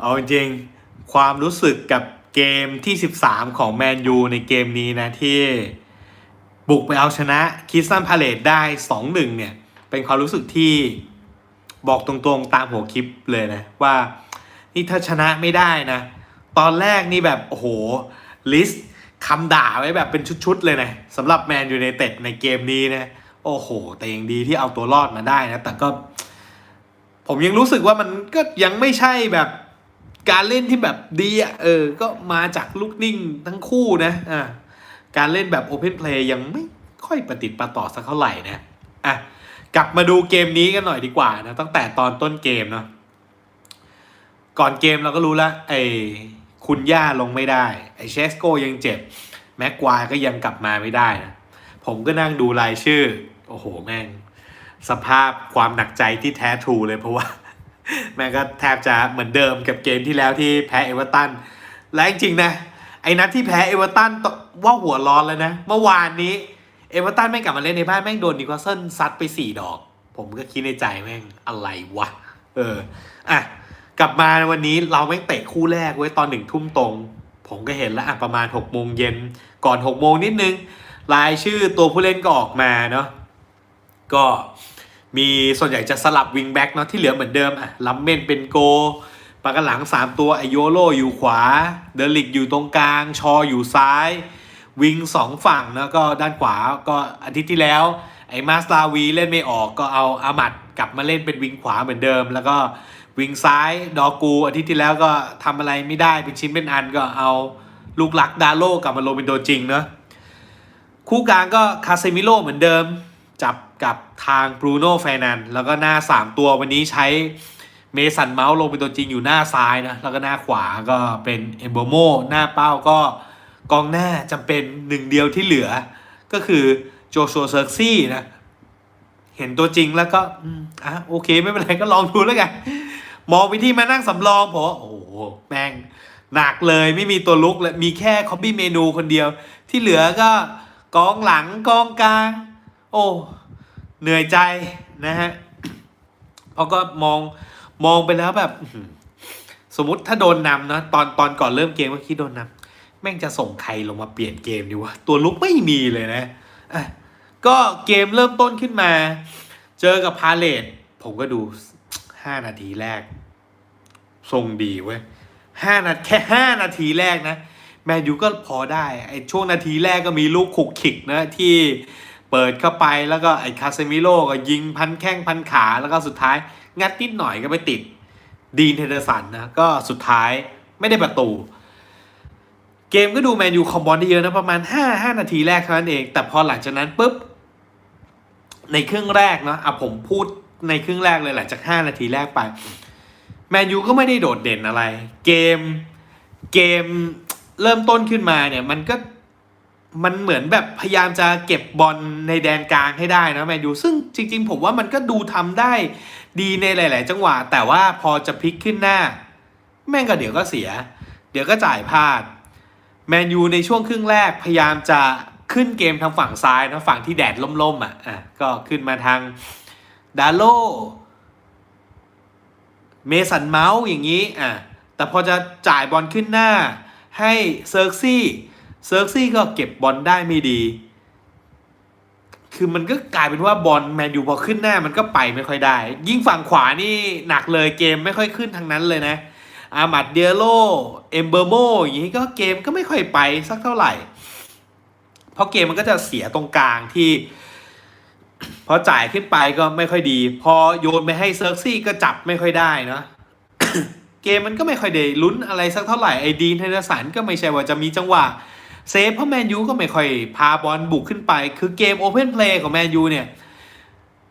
เอาจริงความรู้สึกกับเกมที่ 13 ของแมนยูในเกมนี้นะที่บุกไปเอาชนะคิสตันพาเลตได้ 2-1 เนี่ย เป็นความรู้สึกที่บอกตรงๆตามหัวคลิปเลยนะ ว่า นี่ถ้าชนะไม่ได้นะ ตอนแรกนี่แบบ โอ้โห ลิสต์คำด่าไว้แบบเป็นชุดๆเลยนะสำหรับแมนยู i นเต็ดในเกมนี้นะ โอ้โห แต่ยังดีที่เอาตัวรอดมาได้นะ แต่ก็ ผมยังรู้สึกว่ามันก็ยังไม่ใช่แบบการเล่นที่แบบดีอะเออ ก็มาจากลูกนิ่งทั้งคู่นะอ่าการเล่นแบบโอเพนเพลย์ยังไม่ค่อยประติดประต่อสักเท่าไหร่นะอะกลับมาดูเกมนี้กันหน่อยดีกว่านะ ตั้งแต่ตอนต้นเกมเนาะก่อนเกมเราก็รู้แล้วไอ้คุณย่าลงไม่ได้ ไอ้เชสโกยังเจ็บ แม็กควายก็ยังกลับมาไม่ได้นะ ผมก็นั่งดูรายชื่อ โอ้โห แม่ง สภาพความหนักใจที่แท้ทรูเลยเพราะว่า แม่งก็แทบจะเหมือนเดิมกับเกมที่แล้วที่แพ้เอเวอร์ตันและจริงๆนะไอ้นัดที่แพ้เอเวอร์ตันว่าหัวร้อนแล้วนะ เมื่อวานนี้เอเวอร์ตันแม่งกลับมาเล่นในบ้านแม่งโดนนิวคาสเซิลซัดไปสี่ดอก ผมก็คิดในใจแม่งอะไรวะ เอออะกลับมาวันนี้เราแม่งเตะคู่แรกไว้ตอนหนึ่งทุ่มตรง ผมก็เห็นแล้วอะประมาณหกโมงเย็นก่อนหกโมงนิดนึงรายชื่อตัวผู้เล่นก็ออกมาเนาะ ก็มีส่วนใหญ่จะสลับวิงแบ็กเนาะที่เหลือเหมือนเดิมอะลัมเมนเป็นโกปากกหลัง 3 ตัวไอโยโลอยู่ขวา เดลิกอยู่ตรงกลาง ชออยู่ซ้าย วิงสองฝั่งแล้วก็ด้านขวาก็อาทิตย์ที่แล้ว ไอมาสลาวีเล่นไม่ออกก็เอาอามัดกลับมาเล่นเป็นวิงขวาเหมือนเดิม แล้วก็วิงซ้ายดอกูอาทิตย์ที่แล้วก็ทำอะไรไม่ได้เป็นชิ้นเป็นอันก็เอาลูกหลักดาโลกลับมาลงเป็นตัวจริงเนาะคู่กลางก็คาเซมิโลเหมือนเดิม จับกับทางบรูโน่ไฟนันแล้วก็หน้า 3 ตัววันนี้ใช้เมสันเมาส์ลงเป็นตัวจริงอยู่หน้าซ้ายนะ แล้วก็หน้าขวาก็เป็นเอมโบโมหน้าเป้าก็กองหน้าจำเป็นหนึ่งเดียวที่เหลือ ก็คือโจชัวเซิร์ซี่นะ เห็นตัวจริงแล้วก็อะโอเคไม่เป็นไรก็ลองดูแล้วกัน มองไปที่มานั่งสำรองผมว่าโอ้โห แม่งหนักเลยไม่มีตัวลุกเลยมีแค่คอ p บี้เมนูคนเดียว ที่เหลือก็กองหลังกองกลาง โอ้เหนื่อยใจนะฮะเพราะก็มองมองไปแล้วแบบสมมติถ้าโดนนำนะตอนตอนก่อนเริ่มเกมก็คิดโดนนำแม่งจะส่งใครลงมาเปลี่ยนเกมดีวะตัวลุกไม่มีเลยนะอะก็เกมเริ่มต้นขึ้นมา เจอกับพาเลตผมก็ดูห้านาทีแรก ทรงดีเว้ยห้านาแค่ห้านาทีแรกนะ แมนยูก็พอได้ไอช่วงนาทีแรกก็มีลูกขุกขิกนะที่ เปิดเข้าไปแล้วก็ไอ้คาเซมิโลก็ยิงพันแข้งพันขาแล้วก็สุดท้าย งัดนิดหน่อยก็ไปติดดีนเทเดอร์สันนะก็สุดท้ายไม่ได้ประตู เกมก็ดูแมนยูคอมบอลได้เยอะนะประมาณ 5 5 นาทีแรกเท่านั้นเอง แต่พอหลังจากนั้นปุ๊บ ในครึ่งแรกเนาะอะผมพูดในครึ่งแรกเลยหลังจาก 5 นาทีแรกไป แมนยูก็ไม่ได้โดดเด่นอะไร เกมเกมเริ่มต้นขึ้นมาเนี่ยมันก็ มันเหมือนแบบพยายามจะเก็บบอลในแดนกลางให้ได้นะแมนยูซึ่งจริง ๆ ผมว่ามันก็ดูทำได้ดีในหลาย ๆ จังหวะ แต่ว่าพอจะพลิกขึ้นหน้า แม่งก็เดี๋ยวก็เสีย เดี๋ยวก็จ่ายพลาดแมนยูในช่วงครึ่งแรกพยายามจะขึ้นเกมทางฝั่งซ้ายนะฝั่งที่แดดล่มๆอะอะก็ขึ้นมาทางดาโลเมสันเมาส์อย่างนี้อะแต่พอจะจ่ายบอลขึ้นหน้าให้เซิร์ซี่ เซิร์กซี่ก็เก็บบอลได้ไม่ดี คือมันก็กลายเป็นว่าบอลแมนยูพอขึ้นหน้ามันก็ไปไม่ค่อยได้ ยิ่งฝั่งขวานี่หนักเลยเกมไม่ค่อยขึ้นทางนั้นเลยนะ อามัดเดียโลเอมเบอร์โมอย่างนี้ก็เกมก็ไม่ค่อยไปสักเท่าไหร่ เพราะเกมมันก็จะเสียตรงกลางที่พอจ่ายขึ้นไปก็ไม่ค่อยดี พอโยนไปให้เซิร์กซี่ก็จับไม่ค่อยได้เนอะเกมมันก็ไม่ค่อยได้ลุ้นอะไรสักเท่าไหร่ไอ้ดีนเทนสันก็ไม่ใช่ว่าจะมีจังหวะ เซฟเพราะแมนยูก็ไม่ค่อยพาบอลบุกขึ้นไป คือเกมโอเพนเพลย์ของแมนยูเนี่ย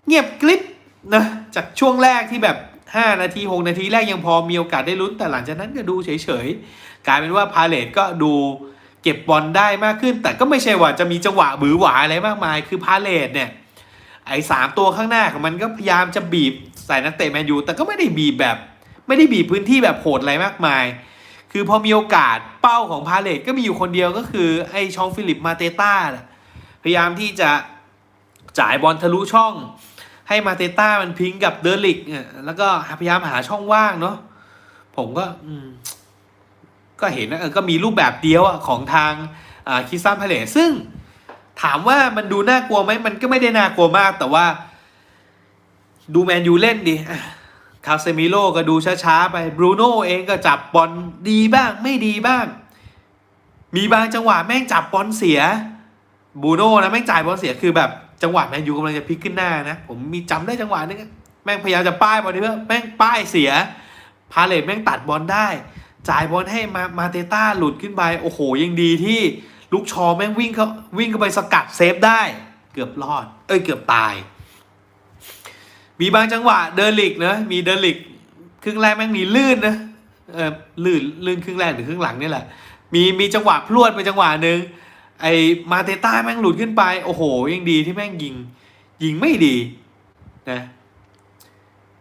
เงียบกริบนะจากช่วงแรกที่แบบ 5 นาที 6 นาทีแรกยังพอมีโอกาสได้ลุ้น แต่หลังจากนั้นก็ดูเฉยๆ กลายเป็นว่าพาเลตก็ดูเก็บบอลได้มากขึ้น แต่ก็ไม่ใช่ว่าจะมีจังหวะบือหวาอะไรมากมาย คือพาเลตเนี่ยไอ้สามตัวข้างหน้าของมันก็พยายามจะบีบใส่นักเตะแมนยูแต่ก็ไม่ได้บีบแบบ ไม่ได้บีบพื้นที่แบบโหดอะไรมากมาย คือพอมีโอกาสเป้าของพาเลตก็มีอยู่คนเดียวก็คือไอ้ชองฟิลิปมาเตต้าพยายามที่จะจ่ายบอลทะลุช่อง ให้มาเตต้ามันพิงกับเดอลิกเนี่ยแล้วก็พยายามหาช่องว่างเนาะผมก็อืมก็เห็นนะก็มีรูปแบบเดียวของทางคิซัมพาเลสซึ่งถามว่ามันดูน่ากลัวไหมมันก็ไม่ได้น่ากลัวมากแต่ว่า ดูแมนยูเล่นดิ คาเซมิโลก็ดูช้าๆ ไปบรูโน่เองก็จับบอลดีบ้างไม่ดีบ้าง มีบางจังหวะแม่งจับบอลเสียบรูโน่นะแม่งจ่ายบอลเสียคือแบบจังหวะแมนยูกำลังจะพลิกขึ้นหน้านะ ผมมีจำได้จังหวะนึงแม่งพยายามจะป้ายบอลนี้เพื่อแม่งป้ายเสีย พาเลตแม่งตัดบอลได้ จ่ายบอลให้มามาเตต้าหลุดขึ้นไปโอ้โหยังดีที่ลูกชอแม่งวิ่งเขาวิ่งเข้าไปสกัดเซฟได้ เกือบรอด เอ้ยเกือบตาย มีบางจังหวะเดอร์ลิกนะมีเดอร์ลิกครึ่งแรกแม่งมีลื่นนะเออลื่นลื่นครึ่งแรกหรือครึ่งหลังนี่แหละ มีมีจังหวะพลวดไปจังหวะหนึ่งไอมาเตต้าแม่งหลุดขึ้นไป โอ้โหยังดีที่แม่งยิง ยิงไม่ดีนะ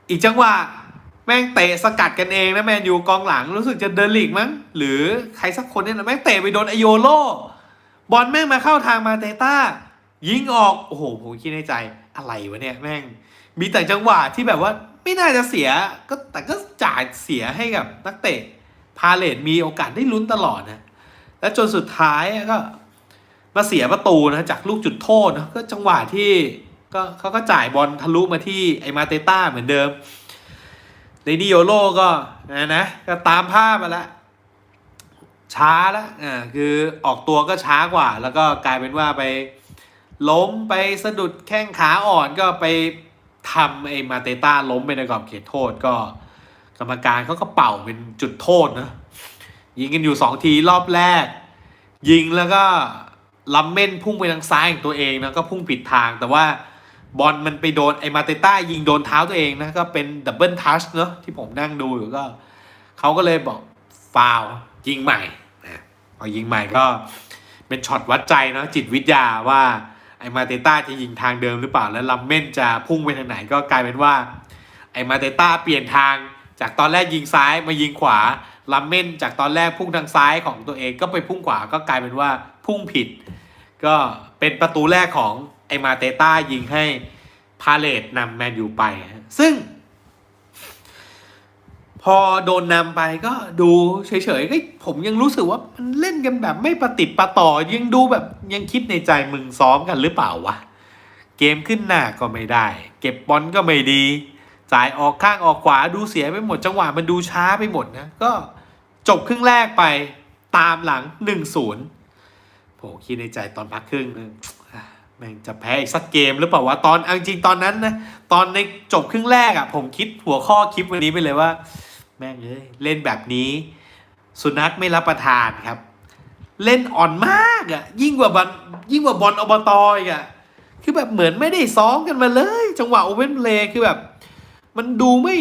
อีกจังหวะแม่งเตะสกัดกันเองนะแมนยูกองหลังรู้สึกจะเดินลีกมั้ง หรือใครสักคนเนี่ยนะแม่งเตะไปโดนไอโยโลบอลแม่งมาเข้าทางมาเตต้า ยิงออก โอ้โหผมคิดในใจอะไรวะเนี่ยแม่ง มีแต่จังหวะที่แบบว่าไม่น่าจะเสียก็แต่ก็จ่ายเสียให้กับนักเตะพาเลตมีโอกาสได้ลุ้นตลอดนะแล้วจนสุดท้ายก็มาเสียประตูนะจากลูกจุดโทษนะก็จังหวะที่ก็เขาก็จ่ายบอลทะลุมาที่ไอมาเตต้าเหมือนเดิมเดนิโยโลก็นะนะก็ตามภาพมาแล้วช้าแล้วอ่าคือออกตัวก็ช้ากว่า แล้วก็กลายเป็นว่าไปล้มไปสะดุดแข้งขาอ่อนก็ไป ทำไอ้มาเตต้าล้มไปในกรอบเขตโทษก็ กรรมการเขาก็เป่าเป็นจุดโทษนะ ยิงกันอยู่สองทีรอบแรก ยิงแล้วก็ลัมเม่นพุ่งไปทางซ้ายของตัวเองนะก็พุ่งผิดทางแต่ว่าบอลมันไปโดนไอ้มาเตต้ายิงโดนเท้าตัวเองนะก็เป็นดับเบิลทัชเนาะที่ผมนั่งดูอยู่ก็เขาก็เลยบอกฟาวยิงใหม่นะพอยิงใหม่ก็เป็นช็อตวัดใจเนาะจิตวิทยาว่า ไอ้มาเตต้าจะยิงทางเดิมหรือเปล่า แล้วลัมเม่นจะพุ่งไปทางไหนก็กลายเป็นว่า ไอ้มาเตต้าเปลี่ยนทางจากตอนแรกยิงซ้ายมายิงขวาลัมเม่นจากตอนแรกพุ่งทางซ้ายของตัวเองก็ไปพุ่งขวาก็กลายเป็นว่าพุ่งผิด ก็เป็นประตูแรกของไอ้มาเตต้ายิงให้พาเลตนำแมนยูไป ซึ่ง พอโดนนำไปก็ดูเฉยๆก็ผมยังรู้สึกว่ามันเล่นกันแบบไม่ประติดประต่อ ยังดูแบบยังคิดในใจมึงซ้อมกันหรือเปล่าวะ เกมขึ้นหน้าก็ไม่ได้ เก็บบอลก็ไม่ดี จ่ายออกข้างออกขวาดูเสียไปหมดจังหวะมันดูช้าไปหมดนะ ก็จบครึ่งแรกไปตามหลัง 1-0ผมคิดในใจตอนพักครึ่งนะอะแม่งจะแพ้อีกสักเกมหรือเปล่าวะตอนเอาจริงตอนนั้นนะตอนในจบครึ่งแรกอะ่ะ ผมคิดหัวข้อคลิปวันนี้ไปเลยว่า แม่งเอ้ยเล่นแบบนี้ สุนัขไม่รับประทานครับ เล่นอ่อนมากอะ่ะ ยิ่งกว่าบอลยิ่งกว่าบอลอบตอีกอะ่ะคือแบบเหมือนไม่ได้ซ้อมกันมาเลย จังหวะโอเว่นเพลย์คือแบบ มันดูไม่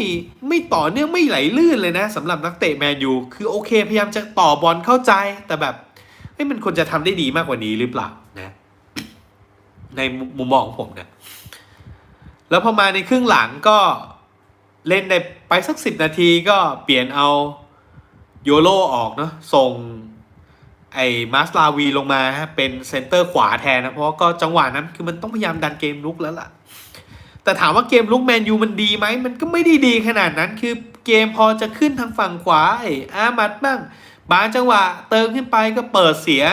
ไม่ต่อเนื่องไม่ไหลลื่นเลยนะสำหรับนักเตะแมนยูคือโอเค พยายามจะต่อบอลเข้าใจแต่แบบเฮ้ยมันควรจะทำได้ดีมากกว่านี้หรือเปล่านะในมุมมองของผมนะแล้วพอมาในครึ่งหลังก็ เล่นได้ไปสักสิบนาทีก็เปลี่ยนเอาโยโรออกเนาะส่งไอ้มาสลาวีลงมาฮะเป็นเซนเตอร์ขวาแทนนะ เพราะก็จังหวะนั้นคือมันต้องพยายามดันเกมลุกแล้วล่ะ แต่ถามว่าเกมลุกแมนยูมันดีไหม มันก็ไม่ได้ดีขนาดนั้น คือเกมพอจะขึ้นทางฝั่งขวาไอ้อามัดบ้าง บางจังหวะเติมขึ้นไปก็เปิดเสีย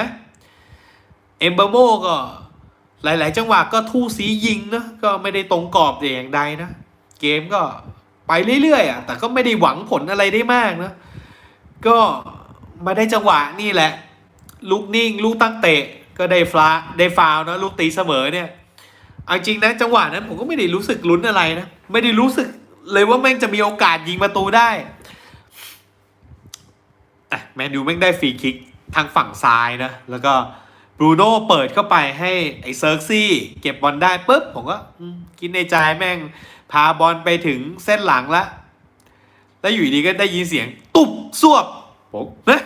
เอมเบโมก็ หลาย ๆ จังหวะก็ทู่สียิงนะก็ไม่ได้ตรงกรอบแต่อย่างใดนะ เกมก็ ไปเรื่อยๆอะแต่ก็ไม่ได้หวังผลอะไรได้มากนะก็มาได้จังหวะนี่แหละ ลูกนิ่ง ลูกตั้งเตะ ก็ได้ฟลาได้ฟาวนะลูกตีเสมอเนี่ยเอาจริงนะจังหวะนั้นผมก็ไม่ได้รู้สึกลุ้นอะไรนะไม่ได้รู้สึกเลยว่าแม่งจะมีโอกาสยิงประตูได้อะแมนยูแม่งได้ฟรีคิกทางฝั่งซ้ายนะ แล้วก็บรูโน่เปิดเข้าไปให้ไอ้เซิร์กซี่ เก็บบอลได้ปุ๊บผมก็อืมคิดในใจแม่ง พาบอลไปถึงเส้นหลังแล้วแล้วอยู่ดีก็ได้ยินเสียง ตุบสวบผมเฮ้ย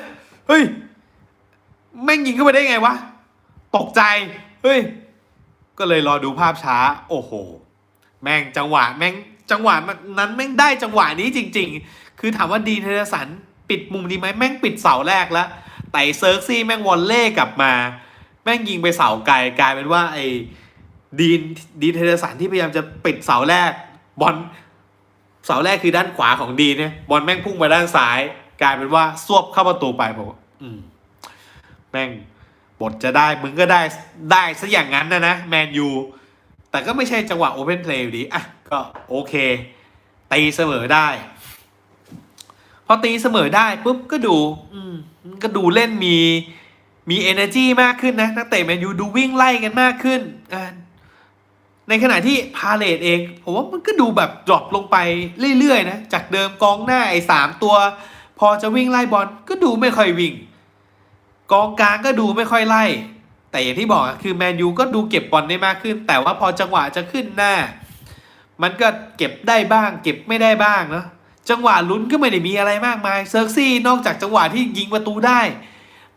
เฮ้ย แม่งยิงเข้าไปได้ไงวะ ตกใจ เฮ้ย ก็เลยรอดูภาพช้า โอ้โห แม่งจังหวะ แม่งจังหวะนั้นแม่งได้จังหวะนี้จริง ๆ คือถามว่าดีเทสันปิดมุมดีไหมแม่งปิดเสาแรกแล้วแต่เซิร์กซี่แม่งวอลเล่กลับมา แม่งยิงไปเสาไกลกลายเป็นว่าไอ้ดีนดีนเทเลสันที่พยายามจะปิดเสาแรก บอลเสาแรกคือด้านขวาของดีเนี่ยบอลแม่งพุ่งมาด้านซ้าย กลายเป็นว่าซวบเข้าประตูไปผมอืม แม่งบทจะได้มึงก็ได้ได้ซะอย่างนั้นนะนะแมนยูแต่ก็ไม่ใช่จังหวะโอเพนเพลย์อยู่ดีอะก็โอเคตีเสมอได้ พอตีเสมอได้ปุ๊บก็ดู อืมก็ดูเล่นมีมี energy มากขึ้นนะนักเตะแมนยูดูวิ่งไล่กันมากขึ้น ในขณะที่พาเลตเอง ผมว่ามันก็ดูแบบดรอปลงไปเรื่อยๆนะ จากเดิมกองหน้าไอ้สามตัว พอจะวิ่งไล่บอลก็ดูไม่ค่อยวิ่ง กองกลางก็ดูไม่ค่อยไล่ แต่อย่างที่บอกคือแมนยูก็ดูเก็บบอลได้มากขึ้น แต่ว่าพอจังหวะจะขึ้นหน้า มันก็เก็บได้บ้าง เก็บไม่ได้บ้างเนาะจังหวะลุ้นก็ไม่ได้มีอะไรมากมายเซิร์กซี่นอกจากจังหวะที่ยิงประตูได้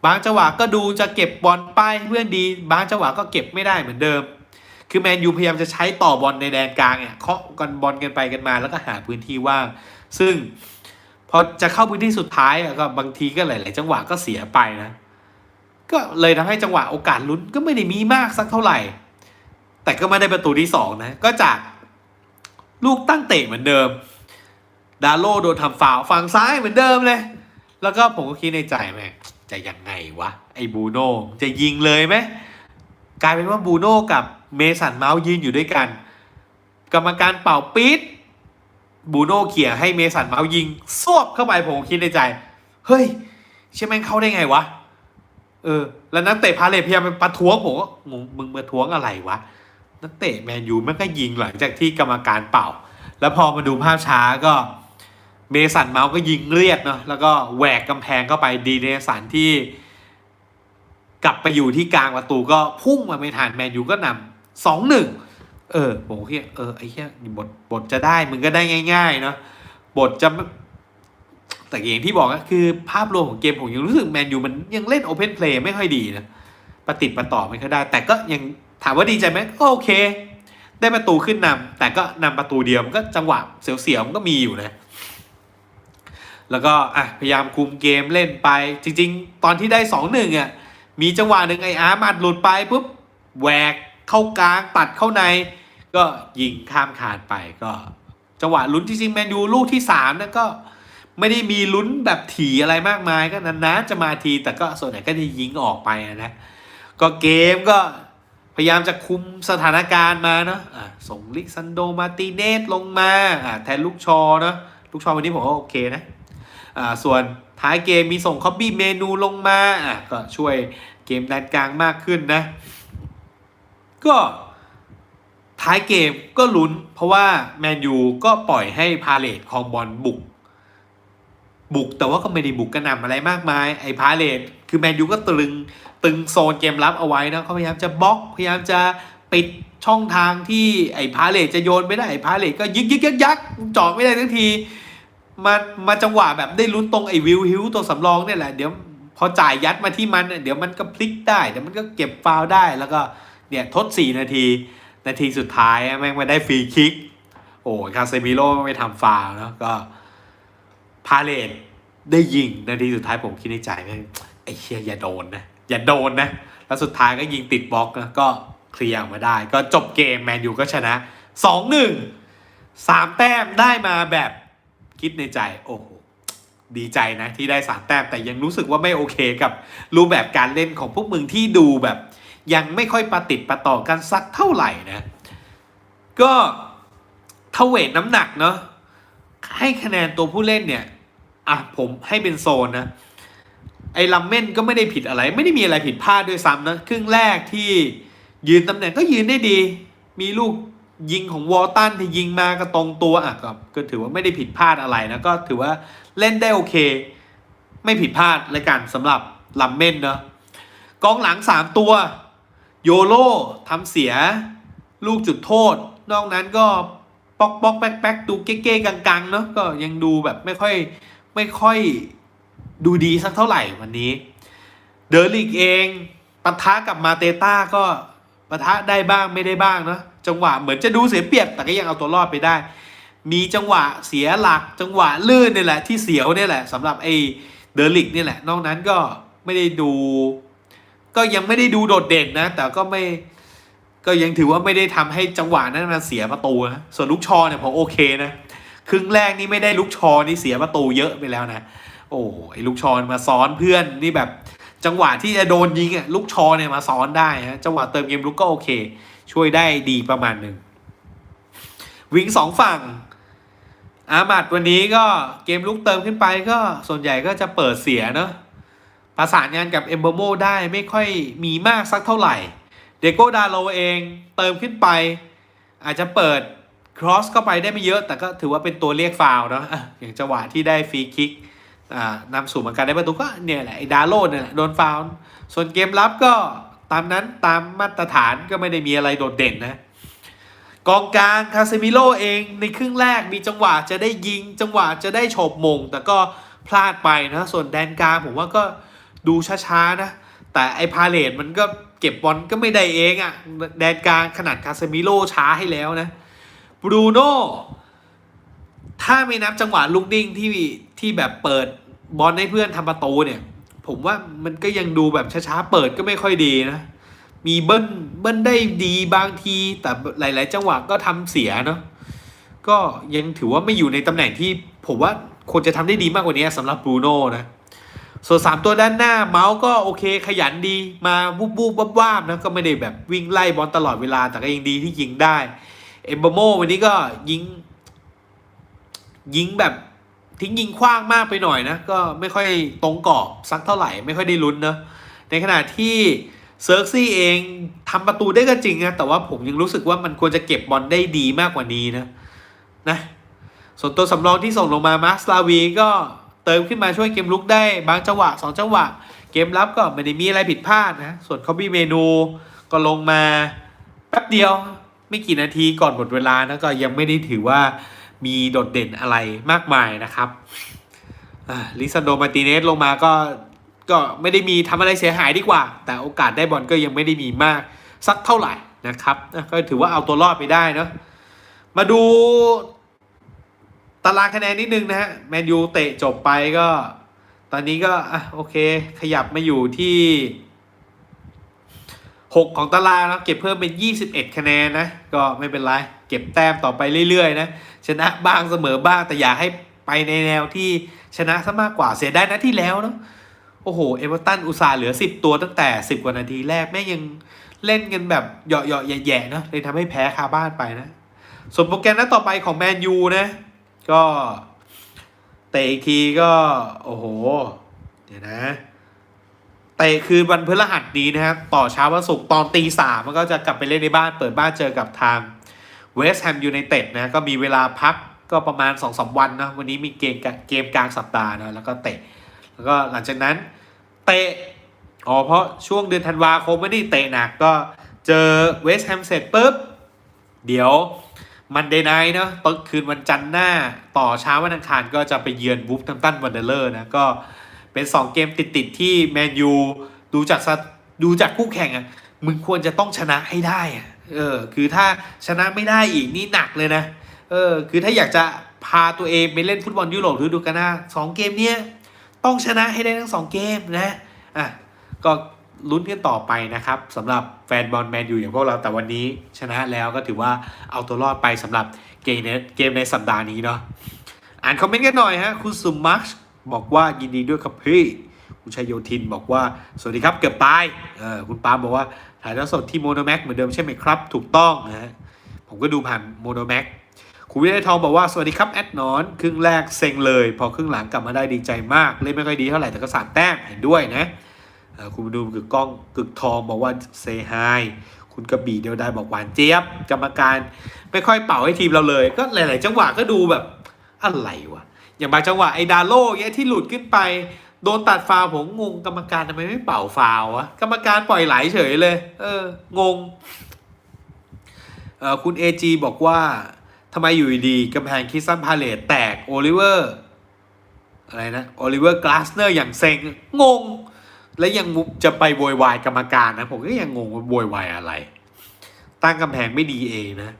บางจังหวะก็ดูจะเก็บบอลไปเพื่อนดี บางจังหวะก็เก็บไม่ได้เหมือนเดิม คือแมนยูพยายามจะใช้ต่อบอลในแดนกลางเนี่ยเคาะกันบอลกันไปกันมาแล้วก็หาพื้นที่ว่าง ซึ่งพอจะเข้าพื้นที่สุดท้ายอะก็บางทีก็หลาย ๆ จังหวะก็เสียไปนะ ก็เลยทำให้จังหวะโอกาสลุ้นก็ไม่ได้มีมากสักเท่าไหร่ แต่ก็ไม่ได้ประตูที่สองนะ ก็จากลูกตั้งเตะเหมือนเดิม ดาโลโดนทำฟาวฝั่งซ้ายเหมือนเดิมเลย แล้วก็ผมก็คิดในใจแม่จะยังไงวะ ไอ้บูโน่จะยิงเลยไหม กลายเป็นว่าบูโน่กับเมสันเมาส์ยืนอยู่ด้วยกัน กรรมการเป่าปี๊ดบูโน่เขี่ยให้เมสันเมาส์ยิงซวบเข้าไปผมคิดในใจ เฮ้ยเชื่อแม่งเข้าได้ไงวะ เออ แล้วนักเตะพาเลทพยายามไปประท้วงผมก็งงมึงประท้วงอะไรวะ นักเตะแมนยูมันก็ยิงหลังจากที่กรรมการเป่า แล้วพอมาดูภาพช้าก็เมสันเมาส์ก็ยิงเลียดเนาะแล้วก็แหวกกำแพงเข้าไปดีเนสันที่ กลับไปอยู่ที่กลางประตูก็พุ่งมาไม่ทันแมนยูก็นำสองหนึ่งเออผมก็คิดเออไอ้เหี้ยบทบทจะได้มึงก็ได้ง่าย ๆ เนาะบทจะแต่อย่างที่บอกก็คือภาพรวมของเกมผมยังรู้สึกแมนยูมันยังเล่นโอเพนเพลย์ไม่ค่อยดีนะประติดประต่อไม่ค่อยได้ แต่ก็ยังถามว่าดีใจไหมก็โอเค ได้ประตูขึ้นนำแต่ก็นำประตูเดียวมันก็จังหวะเสียวๆมันก็มีอยู่นะ แล้วก็อะพยายามคุมเกมเล่นไป จริง ๆ ตอนที่ได้สองหนึ่งอะ มีจังหวะหนึ่งไอ้อาร์มัดหลุดไปปุ๊บแหวกเข้ากลางตัดเข้าใน ก็ยิงข้ามคานไปก็จังหวะลุ้นจริงๆแมนยูลูกที่สามนั่นก็ไม่ได้มีลุ้นแบบถี่อะไรมากมายก็นานๆจะมาทีแต่ก็ส่วนใหญ่ก็จะยิงออกไปนะก็เกมก็พยายามจะคุมสถานการณ์มาเนาะะส่งลิซันโดมาติเนสลงมาแทนลูกชอเนาะลูกชอวันนี้ผมว่าโอเคนะอ่าส่วน ท้ายเกมมีส่งคอบบี้เมนูลงมาอะก็ช่วยเกมด้านกลางมากขึ้นนะ ก็ท้ายเกมก็ลุ้น เพราะว่าแมนยูก็ปล่อยให้พาเลตคองบอลบุก บุกแต่ว่าก็ไม่ได้บุกกระหน่ำอะไรมากมาย ไอ้พาเลตคือแมนยูก็ตรึงตึงโซนเกมรับเอาไว้นะเขาพยายามจะบล็อกพยายามจะปิดช่องทางที่ไอ้พาเลตจะโยนไม่ได้ไอ้พาเลตก็ยึกยึกยักยักจาะไม่ได้ทั้งที มามาจังหวะแบบได้ลุ้นตรงไอ้วิวฮิวตัวสำรองเนี่ยแหละเดี๋ยวพอจ่ายยัดมาที่มันเนี่ยเดี๋ยวมันก็พลิกได้เดี๋ยวมันก็เก็บฟาวได้แล้วก็เนี่ยทด 4 นาที นาทีสุดท้ายแม่งมาได้ฟรีคิก โอ้คาเซมิโร่ไม่ทำฟาวล์เนะก็พาเลตได้ยิงนาทีสุดท้ายผมคิดในใจแม่งไอ้เชี่ยอย่าโดนนะอย่าโดนนะ แล้วสุดท้ายก็ยิงติดบล็อกนะก็เคลียร์มาได้ ก็จบเกมแมนยูก็ชนะสองหนึ่งสามแต้มได้มาแบบ คิดในใจโอ้โหดีใจนะที่ได้สามแต้มแต่ยังรู้สึกว่าไม่โอเคกับรูปแบบการเล่นของพวกมึงที่ดูแบบ ยังไม่ค่อยประติดประต่อกันสักเท่าไหร่นะ ก็เทเวทน้ำหนักเนาะให้คะแนนตัวผู้เล่นเนี่ยอะผมให้เป็นโซนนะ ไอ้ลัมเม่นก็ไม่ได้ผิดอะไร ไม่ได้มีอะไรผิดพลาดด้วยซ้ำนะครึ่งแรกที่ยืนตำแหน่งก็ยืนได้ดี มีลูก ยิงของวอลตันที่ยิงมาก็ตรงตัวอะก็ก็ถือว่าไม่ได้ผิดพลาดอะไรนะ ก็ถือว่าเล่นได้โอเค ไม่ผิดพลาดเลยกันสำหรับลัมเม่นเนาะกองหลังสามตัว โยโร่ทำเสียลูกจุดโทษ นอกนั้นก็ป๊อกป๊อกแป๊กแป๊กดูเก้เก้กังๆเนาะก็ยังดูแบบไม่ค่อยไม่ค่อยดูดีสักเท่าไหร่วันนี้ เดอร์ลิกเองปะทะกับมาเตต้าก็ปะทะได้บ้างไม่ได้บ้างเนาะ จังหวะเหมือนจะดูเสียเปรียบแต่ก็ยังเอาตัวรอดไปได้ มีจังหวะเสียหลักจังหวะลื่นนี่แหละที่เสียวเนี่ยแหละสำหรับไอ้เดอร์ลิกนี่แหละ นอกนั้นก็ไม่ได้ดู ก็ยังไม่ได้ดูโดดเด่นนะ แต่ก็ไม่ก็ยังถือว่าไม่ได้ทำให้จังหวะนั้นมันเสียประตูนะส่วนลูกชอเนี่ยผมโอเคนะครึ่งแรกนี่ไม่ได้ลูกชอนี่เสียประตูเยอะไปแล้วนะโอ้ไอ้ลูกชอมาซ้อนเพื่อนนี่แบบ จังหวะที่จะโดนยิงอะลูกชอเนี่ยมาซ้อนได้ฮะจังหวะเติมเกมลุกก็โอเค ช่วยได้ดีประมาณหนึ่งวิงสองฝั่ง อามัดวันนี้ก็เกมลุกเติมขึ้นไปก็ส่วนใหญ่ก็จะเปิดเสียเนาะประสานงานกับเอมเบโมได้ไม่ค่อยมีมากสักเท่าไหร่ เดโก้ดาโลเองเติมขึ้นไป อาจจะเปิดครอสเข้าไปได้ไม่เยอะ แต่ก็ถือว่าเป็นตัวเรียกฟาวเนาะอย่างจังหวะที่ได้ฟรีคิกนำสู่มาการได้ประตูก็เนี่ยแหละไอ้ดาโลเนี่ยแหละโดนฟาวส่วนเกมรับก็ ตามนั้นตามมาตรฐานก็ไม่ได้มีอะไรโดดเด่นนะ กองกลางคาเซมิโลเองในครึ่งแรกมีจังหวะจะได้ยิง จังหวะจะได้โฉบมง แต่ก็พลาดไปนะ ส่วนแดนกลางผมว่าก็ดูช้าๆนะ แต่ไอพาเลตมันก็เก็บบอลก็ไม่ได้เองอะ่ะ แดนกลางขนาดคาเซมิโลช้าให้แล้วนะบรูโน่ถ้าไม่นับจังหวะลูกนิ่งที่ที่แบบเปิดบอลให้เพื่อนทำประตูเนี่ย ผมว่ามันก็ยังดูแบบช้าๆ เปิดก็ไม่ค่อยดีนะ มีเบิ้ลเบิ้ลได้ดีบางที แต่หลาย ๆ จังหวะก็ทำเสียเนาะก็ยังถือว่าไม่อยู่ในตำแหน่งที่ผมว่าควรจะทำได้ดีมากกว่านี้สำหรับบรูโน่นะส่วนสามตัวด้านหน้าเมาส์ก็โอเคขยันดีมาบูบบูบวาบๆนะก็ไม่ได้แบบวิ่งไล่บอลตลอดเวลาแต่ก็ยังดีที่ยิงได้ เอมเบโมวันนี้ก็ยิง ยิงแบบ ทิ้งยิงคว้างมากไปหน่อยนะ ก็ไม่ค่อยตรงกรอบสักเท่าไหร่ไม่ค่อยได้ลุ้นเนะในขณะที่เซิร์กซี่เองทำประตูได้ก็จริงนะแต่ว่าผมยังรู้สึกว่ามันควรจะเก็บบอลได้ดีมากกว่านี้นะนะส่วนตัวสำรองที่ส่งลงมามาสลาวีก็เติมขึ้นมาช่วยเกมลุกได้บางจังหวะสองจังหวะ เกมรับก็ไม่ได้มีอะไรผิดพลาดนะส่วนคอบี้เมนูก็ลงมาแป๊บเดียวไม่กี่นาทีก่อนหมดเวลานะก็ยังไม่ได้ถือว่า มีโดดเด่นอะไรมากมายนะครับลิซานโดมาติเนสลงมาก็ก็ไม่ได้มีทำอะไรเสียหายดีกว่า แต่โอกาสได้บอลก็ยังไม่ได้มีมากสักเท่าไหร่นะครับ ก็ถือว่าเอาตัวรอดไปได้เนาะมาดูตารางคะแนนนิดนึงนะฮะแมนยูเตะจบไปก็ ตอนนี้ก็อะโอเค ขยับมาอยู่ที่ 6 ของตารางแล้วเก็บเพิ่มเป็น 21 คะแนนนะ ก็ไม่เป็นไร เก็บแต้มต่อไปเรื่อยๆนะ ชนะบ้างเสมอบ้างแต่อย่าให้ไปในแนวที่ชนะซะมากกว่าเสียได้นะที่แล้วเนาะโอ้โห เอเวอร์ตันอุตส่าห์เหลือ 10 ตัวตั้งแต่ 10 กว่านาทีแรกแม่ยังเล่นกันแบบเหยาะๆแย่ๆเนาะเลยทำให้แพ้คาบ้านไปนะ ส่วนโปรแกรมนัดต่อไปของแมนยูนะ ก็เตะอีกทีก็ โอ้โห เดี๋ยวนะ เตะคืนวันพฤหัสนี้นะครับ ต่อเช้าวันศุกร์ตอนตีสามมันก็จะกลับไปเล่นในบ้านเปิดบ้านเจอกับทางเวสต์แฮมยูไนเต็ดนะก็มีเวลาพักก็ประมาณ2อสวันนะวันนี้มีเกมเกมกลางสัปดาห์นะแล้วก็เตะ แล้วก็หลังจากนั้นเตะอ๋อเพราะช่วงเดือนธันวาคมไม่ได้เตะหนักก็เจอเวสต์แฮมเสร็จปุ๊บ เดี๋ยวมันเดย์ไนท์เนาะตอนคืนวันจันทร์หน้า ต่อเช้าวันอังคารก็จะไปเยือนวูฟทัมตันวันเดอร์เลอร์นะก็ เป็น 2 เกมติดๆที่แมนยูดูจากดูจากคู่แข่งอะ่ะมึงควรจะต้องชนะให้ได้อะเออคือถ้าชนะไม่ได้อีกนี่หนักเลยนะเออคือถ้าอยากจะพาตัวเองไปเล่นฟุตบอลยุโรปฤดูกาลหน้าสองเกมเนี้ยต้องชนะให้ได้ทั้งสองเกมนะอะก็ลุ้นกันต่อไปนะครับสำหรับแฟนบอลแมนยูอย่างพวกเราแต่วันนี้ชนะแล้วก็ถือว่าเอาตัวรอดไปสำหรับเกมในเกมในสัปดาห์นี้เนาะอ่านคอมเมนต์กันหน่อยฮะคุณสุมัช บอกว่ายินดีด้วยครับพี่คุณชัยโยธินบอกว่า สวัสดีครับเกือบตายเออคุณปาล์มบอกว่าถ่ายทอดสดที่โมโนแม็กเหมือนเดิมใช่ไหมครับ ถูกต้องนะฮะผมก็ดูผ่านโมโนแม็กคุณวินัยทองบอกว่าสวัสดีครับแอดนอน ครึ่งแรกเซ็งเลย พอครึ่งหลังกลับมาได้ดีใจมากเล่นไม่ค่อยดีเท่าไหร่แต่ก็สามแต้มเห็นด้วยนะคุณดูกึกกล้องกึกทองบอกว่าเซฮายคุณกระบี่เดียวได้บอกหวานเจี๊ยบกรรมการไม่ค่อยเป่าให้ทีมเราเลย ก็หลาย ๆ จังหวะก็ดูแบบอะไรวะ อย่างบางจังหวะไอ้ดาโล่เงี้ยที่หลุดขึ้นไป โดนตัดฟาวผมงงกรรมการทำไมไม่เป่าฟาวล์วะกรรมการปล่อยไหลเฉยเลย เออ งงเออคุณเอจีบอกว่าทำไมอยู่ดีกำแพงคิสซันพาเลตแตกโอลิเวอร์อะไรนะโอลิเวอร์กลาสเนอร์อย่างเซ็งงง และยังจะไปโวยวายกรรมการนะ ผมก็ยังงงว่าโวยวายอะไร ตั้งกำแพงไม่ดีเองนะ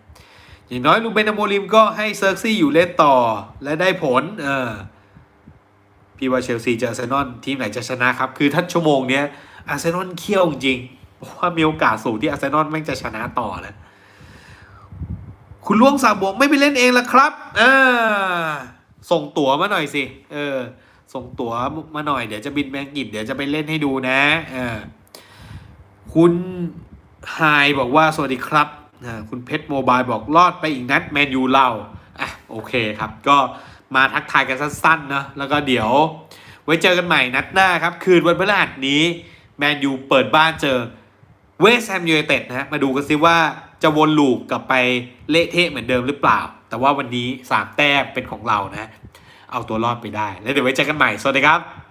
อย่างน้อยลูเบนอโมลิมก็ให้เซิร์ซี่อยู่เล่นต่อและได้ผลเออพี่ว่าเชลซีเจออาร์เซนอลทีมไหนจะชนะครับ คือถ้าชั่วโมงเนี้ยอาร์เซนอลเขี้ยวจริงว่ามีโอกาสสูงที่อาร์เซนอลแม่งจะชนะต่อนะคุณล่วงสาบวกไม่ไปเล่นเองละครับเออส่งตั๋วมาหน่อยสิ เออ ส่งตั๋วมาหน่อยเดี๋ยวจะบินแมงกิดเดี๋ยวจะไปเล่นให้ดูนะ เออ คุณไฮบอกว่าสวัสดีครับ คุณเพชรโมบายบอกรอดไปอีกนัดแมนยูเราอะโอเคครับ ก็มาทักทายกันสั้นๆนะแล้วก็เดี๋ยว ไว้เจอกันใหม่นัดหน้าครับ คืนวันพฤหัสนี้แมนยูเปิดบ้านเจอเวสต์แฮมยูไนเต็ดนะมาดูกันซิว่าจะวนลูปกลับไปเละเทะเหมือนเดิมหรือเปล่า แต่ว่าวันนี้สามแต้มเป็นของเรานะ เอาตัวรอดไปได้ แล้วเดี๋ยวไว้เจอกันใหม่ สวัสดีครับ